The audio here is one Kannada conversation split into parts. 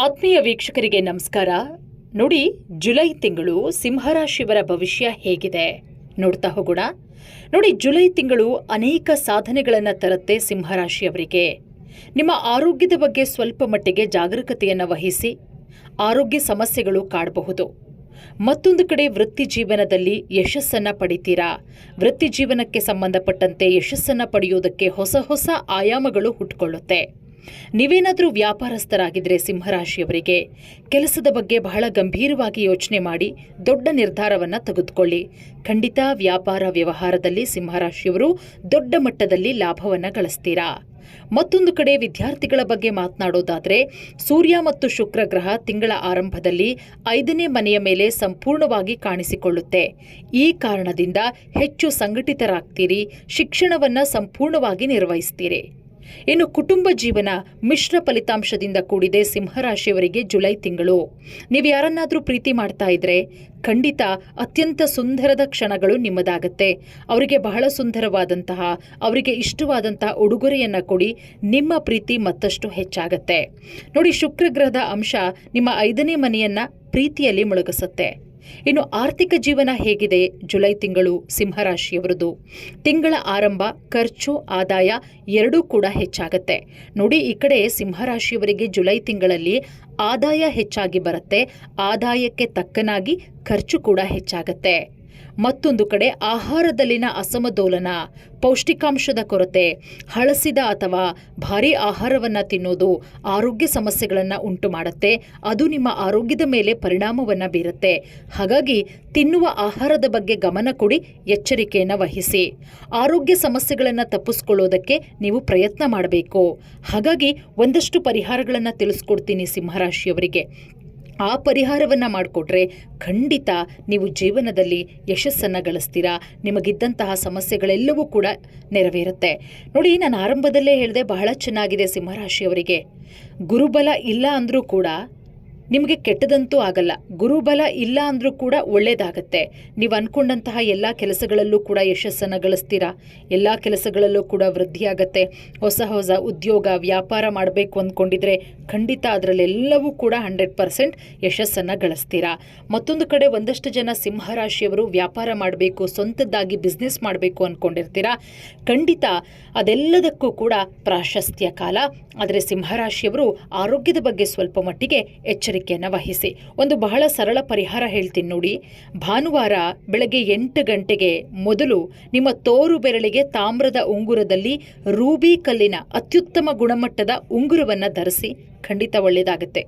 ಆತ್ಮೀಯ ವೀಕ್ಷಕರಿಗೆ ನಮಸ್ಕಾರ. ನೋಡಿ, ಜುಲೈ ತಿಂಗಳು ಸಿಂಹರಾಶಿಯವರ ಭವಿಷ್ಯ ಹೇಗಿದೆ ನೋಡ್ತಾ ಹೋಗೋಣ. ನೋಡಿ, ಜುಲೈ ತಿಂಗಳು ಅನೇಕ ಸಾಧನೆಗಳನ್ನು ತರುತ್ತೆ ಸಿಂಹರಾಶಿಯವರಿಗೆ. ನಿಮ್ಮ ಆರೋಗ್ಯದ ಬಗ್ಗೆ ಸ್ವಲ್ಪ ಮಟ್ಟಿಗೆ ಜಾಗರೂಕತೆಯನ್ನು ವಹಿಸಿ, ಆರೋಗ್ಯ ಸಮಸ್ಯೆಗಳು ಕಾಡಬಹುದು. ಮತ್ತೊಂದು ಕಡೆ ವೃತ್ತಿ ಜೀವನದಲ್ಲಿ ಯಶಸ್ಸನ್ನು ಪಡಿತೀರಾ? ವೃತ್ತಿ ಜೀವನಕ್ಕೆ ಸಂಬಂಧಪಟ್ಟಂತೆ ಯಶಸ್ಸನ್ನು ಪಡೆಯುವುದಕ್ಕೆ ಹೊಸ ಹೊಸ ಆಯಾಮಗಳು ಹುಟ್ಟುಕೊಳ್ಳುತ್ತೆ ನೀವೇನಾದರೂ ವ್ಯಾಪಾರಸ್ಥರಾಗಿದ್ದರೆ ಸಿಂಹರಾಶಿಯವರಿಗೆ ಕೆಲಸದ ಬಗ್ಗೆ ಬಹಳ ಗಂಭೀರವಾಗಿ ಯೋಚನೆ ಮಾಡಿ ದೊಡ್ಡ ನಿರ್ಧಾರವನ್ನು ತೆಗೆದುಕೊಳ್ಳಿ. ಖಂಡಿತ ವ್ಯಾಪಾರ ವ್ಯವಹಾರದಲ್ಲಿ ಸಿಂಹರಾಶಿಯವರು ದೊಡ್ಡ ಮಟ್ಟದಲ್ಲಿ ಲಾಭವನ್ನು ಗಳಿಸ್ತೀರಾ? ಮತ್ತೊಂದು ಕಡೆ ವಿದ್ಯಾರ್ಥಿಗಳ ಬಗ್ಗೆ ಮಾತನಾಡೋದಾದರೆ, ಸೂರ್ಯ ಮತ್ತು ಶುಕ್ರ ಗ್ರಹ ತಿಂಗಳ ಆರಂಭದಲ್ಲಿ ಐದನೇ ಮನೆಯ ಮೇಲೆ ಸಂಪೂರ್ಣವಾಗಿ ಕಾಣಿಸಿಕೊಳ್ಳುತ್ತೆ. ಈ ಕಾರಣದಿಂದ ಹೆಚ್ಚು ಸಂಘಟಿತರಾಗ್ತೀರಿ, ಶಿಕ್ಷಣವನ್ನು ಸಂಪೂರ್ಣವಾಗಿ ನಿರ್ವಹಿಸ್ತೀರಿ. ಇನ್ನು ಕುಟುಂಬ ಜೀವನ ಮಿಶ್ರ ಫಲಿತಾಂಶದಿಂದ ಕೂಡಿದೆ ಸಿಂಹರಾಶಿಯವರಿಗೆ ಜುಲೈ ತಿಂಗಳು. ನೀವು ಯಾರನ್ನಾದರೂ ಪ್ರೀತಿ ಮಾಡ್ತಾ ಇದ್ರೆ ಖಂಡಿತ ಅತ್ಯಂತ ಸುಂದರದ ಕ್ಷಣಗಳು ನಿಮ್ಮದಾಗತ್ತೆ. ಅವರಿಗೆ ಬಹಳ ಸುಂದರವಾದಂತಹ, ಅವರಿಗೆ ಇಷ್ಟವಾದಂತಹ ಉಡುಗೊರೆಯನ್ನು ಕೊಡಿ, ನಿಮ್ಮ ಪ್ರೀತಿ ಮತ್ತಷ್ಟು ಹೆಚ್ಚಾಗತ್ತೆ. ನೋಡಿ ಶುಕ್ರಗ್ರಹದ ಅಂಶ ನಿಮ್ಮ ಐದನೇ ಮನೆಯನ್ನ ಪ್ರೀತಿಯಲ್ಲಿ ಮುಳುಗಿಸುತ್ತೆ. ಇನ್ನು ಆರ್ಥಿಕ ಜೀವನ ಹೇಗಿದೆ ಜುಲೈ ತಿಂಗಳು ಸಿಂಹರಾಶಿಯವರದು. ತಿಂಗಳ ಆರಂಭ, ಖರ್ಚು, ಆದಾಯ ಎರಡೂ ಕೂಡ ಹೆಚ್ಚಾಗತ್ತೆ. ನೋಡಿ, ಈ ಕಡೆ ಸಿಂಹರಾಶಿಯವರಿಗೆ ಜುಲೈ ತಿಂಗಳಲ್ಲಿ ಆದಾಯ ಹೆಚ್ಚಾಗಿ ಬರುತ್ತೆ. ಆದಾಯಕ್ಕೆ ತಕ್ಕನಾಗಿ ಖರ್ಚು ಕೂಡ ಹೆಚ್ಚಾಗತ್ತೆ. ಮತ್ತೊಂದು ಕಡೆ ಆಹಾರದಲ್ಲಿನ ಅಸಮತೋಲನ, ಪೌಷ್ಟಿಕಾಂಶದ ಕೊರತೆ, ಹಳಸಿದ ಅಥವಾ ಭಾರೀ ಆಹಾರವನ್ನು ತಿನ್ನೋದು ಆರೋಗ್ಯ ಸಮಸ್ಯೆಗಳನ್ನು ಉಂಟು ಮಾಡುತ್ತೆ ಅದು ನಿಮ್ಮ ಆರೋಗ್ಯದ ಮೇಲೆ ಪರಿಣಾಮವನ್ನು ಬೀರುತ್ತೆ. ಹಾಗಾಗಿ ತಿನ್ನುವ ಆಹಾರದ ಬಗ್ಗೆ ಗಮನ ಕೊಡಿ, ಎಚ್ಚರಿಕೆಯನ್ನು ವಹಿಸಿ. ಆರೋಗ್ಯ ಸಮಸ್ಯೆಗಳನ್ನು ತಪ್ಪಿಸ್ಕೊಳ್ಳೋದಕ್ಕೆ ನೀವು ಪ್ರಯತ್ನ ಮಾಡಬೇಕು. ಹಾಗಾಗಿ ಒಂದಷ್ಟು ಪರಿಹಾರಗಳನ್ನು ತಿಳಿಸ್ಕೊಡ್ತೀನಿ ಸಿಂಹರಾಶಿಯವರಿಗೆ. ಆ ಪರಿಹಾರವನ್ನು ಮಾಡಿಕೊಟ್ರೆ ಖಂಡಿತ ನೀವು ಜೀವನದಲ್ಲಿ ಯಶಸ್ಸನ್ನು ಗಳಿಸ್ತೀರಾ? ನಿಮಗಿದ್ದಂತಹ ಸಮಸ್ಯೆಗಳೆಲ್ಲವೂ ಕೂಡ ನೆರವೇರುತ್ತೆ. ನೋಡಿ, ನಾನು ಆರಂಭದಲ್ಲೇ ಹೇಳಿದೆ ಬಹಳ ಚೆನ್ನಾಗಿದೆ ಸಿಂಹರಾಶಿಯವರಿಗೆ. ಗುರುಬಲ ಇಲ್ಲ ಅಂದರೂ ಕೂಡ ನಿಮಗೆ ಕೆಟ್ಟದಂತೂ ಆಗಲ್ಲ. ಗುರುಬಲ ಇಲ್ಲ ಅಂದ್ರೂ ಕೂಡ ಒಳ್ಳೇದಾಗತ್ತೆ. ನೀವು ಅನ್ಕೊಂಡಂತಹ ಎಲ್ಲ ಕೆಲಸಗಳಲ್ಲೂ ಕೂಡ ಯಶಸ್ಸನ್ನು ಗಳಿಸ್ತೀರಾ? ಎಲ್ಲ ಕೆಲಸಗಳಲ್ಲೂ ಕೂಡ ವೃದ್ಧಿಯಾಗತ್ತೆ. ಹೊಸ ಹೊಸ ಉದ್ಯೋಗ, ವ್ಯಾಪಾರ ಮಾಡಬೇಕು ಅಂದ್ಕೊಂಡಿದ್ರೆ ಖಂಡಿತ ಅದರಲ್ಲೆಲ್ಲವೂ ಕೂಡ ಹಂಡ್ರೆಡ್ ಪರ್ಸೆಂಟ್ ಯಶಸ್ಸನ್ನು ಗಳಿಸ್ತೀರಾ? ಮತ್ತೊಂದು ಕಡೆ ಒಂದಷ್ಟು ಜನ ಸಿಂಹರಾಶಿಯವರು ವ್ಯಾಪಾರ ಮಾಡಬೇಕು, ಸ್ವಂತದ್ದಾಗಿ ಬಿಸ್ನೆಸ್ ಮಾಡಬೇಕು ಅಂದ್ಕೊಂಡಿರ್ತೀರಾ ಖಂಡಿತ ಅದೆಲ್ಲದಕ್ಕೂ ಕೂಡ ಪ್ರಾಶಸ್ತ್ಯ ಕಾಲ. ಆದರೆ ಸಿಂಹರಾಶಿಯವರು ಆರೋಗ್ಯದ ಬಗ್ಗೆ ಸ್ವಲ್ಪ ಮಟ್ಟಿಗೆ ಎಚ್ಚರಿಕೆಯನ್ನು ವಹಿಸಿ. ಒಂದು ಬಹಳ ಸರಳ ಪರಿಹಾರ ಹೇಳ್ತೀನಿ ನೋಡಿ. ಭಾನುವಾರ ಬೆಳಗ್ಗೆ ಎಂಟು ಗಂಟೆಗೆ ಮೊದಲು ನಿಮ್ಮ ತೋರು ಬೆರಳಿಗೆ ತಾಮ್ರದ ಉಂಗುರದಲ್ಲಿ ರೂಬಿ ಕಲ್ಲಿನ ಅತ್ಯುತ್ತಮ ಗುಣಮಟ್ಟದ ಉಂಗುರವನ್ನು ಧರಿಸಿ. ಖಂಡಿತ ಒಳ್ಳೆಯದಾಗುತ್ತೆ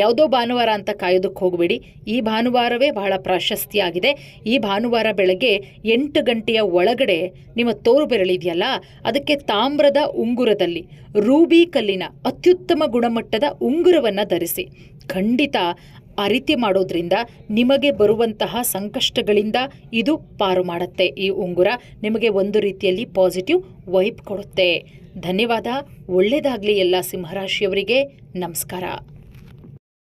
ಯಾವುದೋ ಭಾನುವಾರ ಅಂತ ಕಾಯೋದಕ್ಕೆ ಹೋಗಬೇಡಿ. ಈ ಭಾನುವಾರವೇ ಬಹಳ ಪ್ರಾಶಸ್ತಿಯಾಗಿದೆ. ಈ ಭಾನುವಾರ ಬೆಳಗ್ಗೆ ಎಂಟು ಗಂಟೆಯ ಒಳಗಡೆ ನಿಮ್ಮ ತೋರು ಬೆರಳಿದೆಯಲ್ಲ ಅದಕ್ಕೆ ತಾಮ್ರದ ಉಂಗುರದಲ್ಲಿ ರೂಬಿ ಕಲ್ಲಿನ ಅತ್ಯುತ್ತಮ ಗುಣಮಟ್ಟದ ಉಂಗುರವನ್ನು ಧರಿಸಿ. ಖಂಡಿತ ಆ ರೀತಿ ಮಾಡೋದ್ರಿಂದ ನಿಮಗೆ ಬರುವಂತಹ ಸಂಕಷ್ಟಗಳಿಂದ ಇದು ಪಾರು ಮಾಡುತ್ತೆ. ಈ ಉಂಗುರ ನಿಮಗೆ ಒಂದು ರೀತಿಯಲ್ಲಿ ಪಾಸಿಟಿವ್ ವೈಬ್ ಕೊಡುತ್ತೆ. ಧನ್ಯವಾದ. ಒಳ್ಳೆಯದಾಗಲಿ ಎಲ್ಲ ಸಿಂಹರಾಶಿಯವರಿಗೆ. ನಮಸ್ಕಾರ.